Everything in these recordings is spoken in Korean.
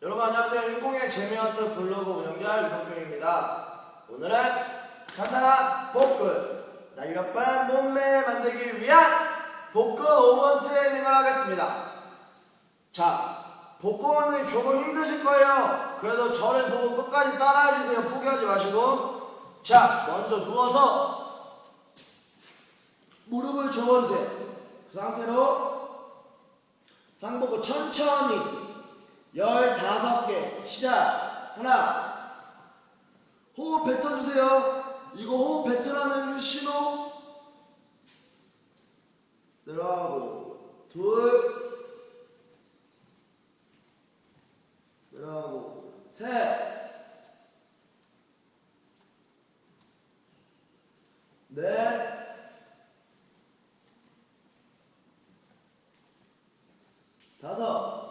여러분 안녕하세요. 1공의 재미한트 블로그 운영자 유성표입니다. 오늘은 간단한 복근, 날렵한 몸매 만들기 위한 복근 5번 트레이닝을 하겠습니다. 자, 복근이 조금 힘드실 거예요. 그래도 저를 보고 끝까지 따라해주세요. 포기하지 마시고. 자, 먼저 누워서 무릎을 저어주세요. 그 상태로 상복을 천천히 15개. 시작. 하나. 호흡 뱉어주세요. 이거 호흡 뱉으라는 신호. 내려가고. 둘. 내려가고. 셋넷. 다섯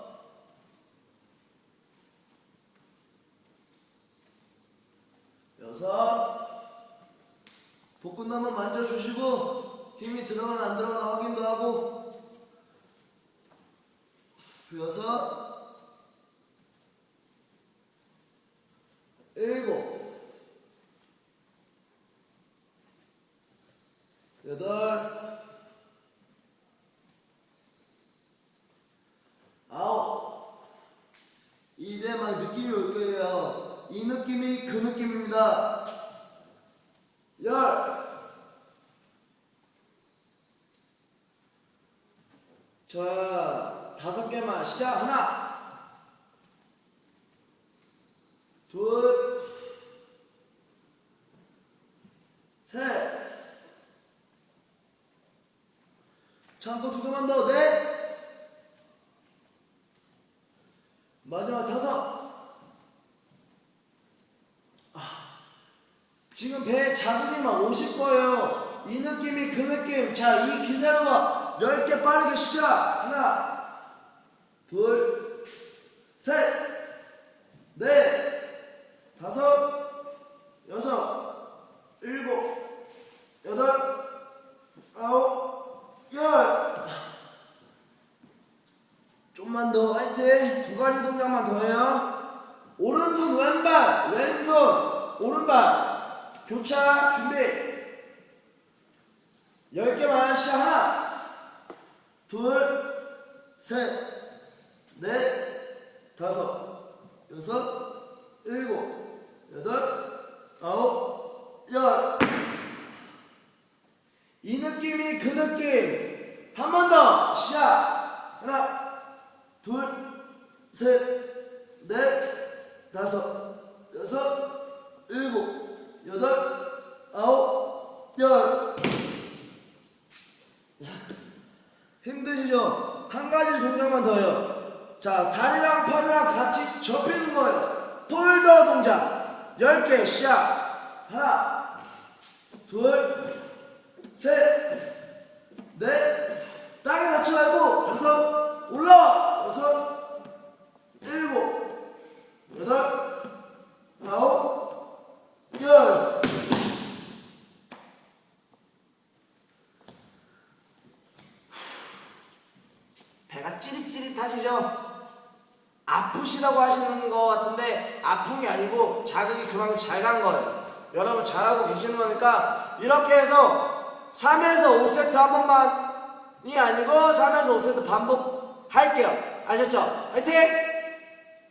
한번 만져주시고 힘이 들어가나 안 들어가나 확인도 하고 여섯 일곱 여덟 아홉 이제 막 느낌이 올 거예요. 이 느낌이 그 느낌입니다. 열. 자, 다섯 개만 시작. 하나, 둘, 셋. 참고 두 개만 더. 넷. 마지막 다섯. 아, 지금 배 자극이만 오실 거예요. 이 느낌이 그 느낌. 자, 이 기다려봐. 열개 빠르게 시작. 하나, 둘, 셋, 넷, 다섯, 여섯, 일곱, 여덟, 아홉, 열. 좀만 더 화이팅 두 가지 동작만 더 해요 오른손 왼발 왼손 오른발 교차 준비 열 개만 시작 하나 둘 셋 넷 다섯 여섯 일곱 여덟 아홉 열. 이 느낌이 그 느낌. 한 번 더. 시작. 하나 둘, 셋, 넷, 다섯, 여섯, 일곱, 여덟, 아홉, 열. 힘드시죠? 한 가지 동작만 더요. 자, 다리랑 팔이랑 같이 접히는 거예요. 폴더 동작. 10개 시작. 하나, 둘, 찌릿찌릿하시죠? 아프시다고 하시는 것 같은데 아픈 게 아니고 자극이 그만큼 잘 간 거예요. 여러분 잘하고 계시는 거니까 이렇게 해서 3에서 5세트 한 번만이 아니고 3에서 5세트 반복할게요. 아셨죠? 화이팅!